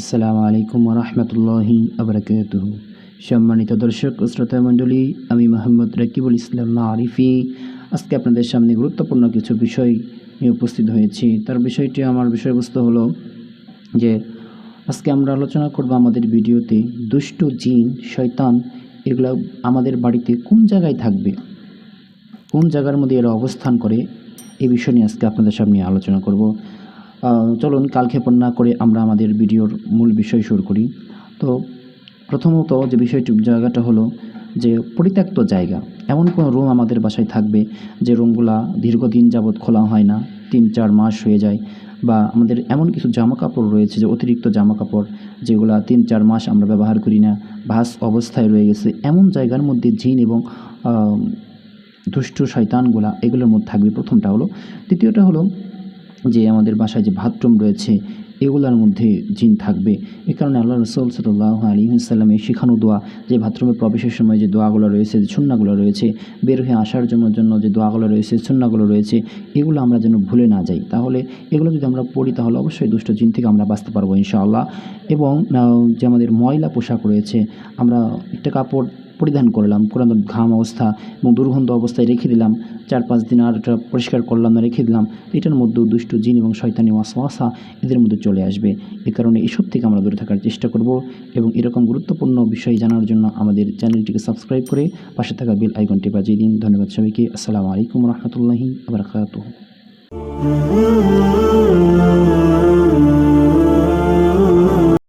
আসসালামু আলাইকুম রহমতুল্লাহি আবরাকাত সম্মানিত দর্শক, শ্রোতা মণ্ডলী, আমি মোহাম্মদ রাকিবুল ইসলাম আরিফি আজকে আপনাদের সামনে গুরুত্বপূর্ণ কিছু বিষয় নিয়ে উপস্থিত হয়েছি। তার বিষয়টি, আমার বিষয়বস্তু হলো যে আজকে আমরা আলোচনা করব আমাদের ভিডিওতে দুষ্টু জিন, শয়তান, এগুলো আমাদের বাড়িতে কোন জায়গায় থাকবে? কোন জায়গার মধ্যে এরা অবস্থান করে এই বিষয় নিয়ে আজকে আপনাদের সামনে আলোচনা করব। চলুন কালক্ষেপণ না করে আমরা আমাদের ভিডিওর মূল বিষয় শুরু করি। তো প্রথমত যে বিষয়টি, জায়গাটা হলো যে পরিত্যক্ত জায়গা। এমন কোনো রুম আমাদের বাসায় থাকবে যে রুমগুলা দীর্ঘদিন যাবৎ খোলা হয় না, তিন চার মাস হয়ে যায়, বা আমাদের এমন কিছু জামা কাপড় রয়েছে যে অতিরিক্ত জামা কাপড় যেগুলা তিন চার মাস আমরা ব্যবহার করি না ভাস অবস্থায় রয়ে গেছে। এমন জায়গার মধ্যে জিন এবং দুষ্টু শয়তানগুলা এগুলোর মধ্যে থাকবে। প্রথমটা হলো, দ্বিতীয়টা হলো যে আমাদের বাসায় যে বাথরুম রয়েছে, এগুলোর মধ্যে জিন থাকবে। এ কারণে আল্লাহ রসুল সাল্লাহ আলী সাল্লামের শিখানো দোয়া, যে বাথরুমে প্রবেশের সময় যে দোয়াগুলো রয়েছে, যে সুন্নাগুলো রয়েছে, বের হয়ে আসার জন্য জন্য যে দোয়াগুলো রয়েছে, সুন্নাগুলো রয়েছে, এগুলো আমরা যেন ভুলে না যাই। তাহলে এগুলো যদি আমরা পড়ি, তাহলে অবশ্যই দুষ্ট জিন থেকে আমরা বাঁচতে পারব ইনশাআল্লাহ। এবং যে আমাদের ময়লা পোশাক রয়েছে, আমরা একটা কাপড় পরিধান করলাম। পুরানো ঘাম অবস্থা এবং দুর্গন্ধ অবস্থায় রেখে দিলাম। চার পাঁচ দিন আর পরিষ্কার করলাম না, রেখে দিলাম। এটার মধ্যেও দুষ্ট জিন এবং শয়তানি ওয়াসওয়াসা এদের মধ্যে চলে আসবে। এ কারণে এসব থেকে আমরা দূরে থাকার চেষ্টা করব এবং এরকম গুরুত্বপূর্ণ বিষয় জানার জন্য আমাদের চ্যানেলটিকে সাবস্ক্রাইব করে পাশে থাকা বেল আইকনটি বাজিয়ে দিন। ধন্যবাদ সবাইকে। আসসালামু আলাইকুম রহমতুল্লাহি আবরকাত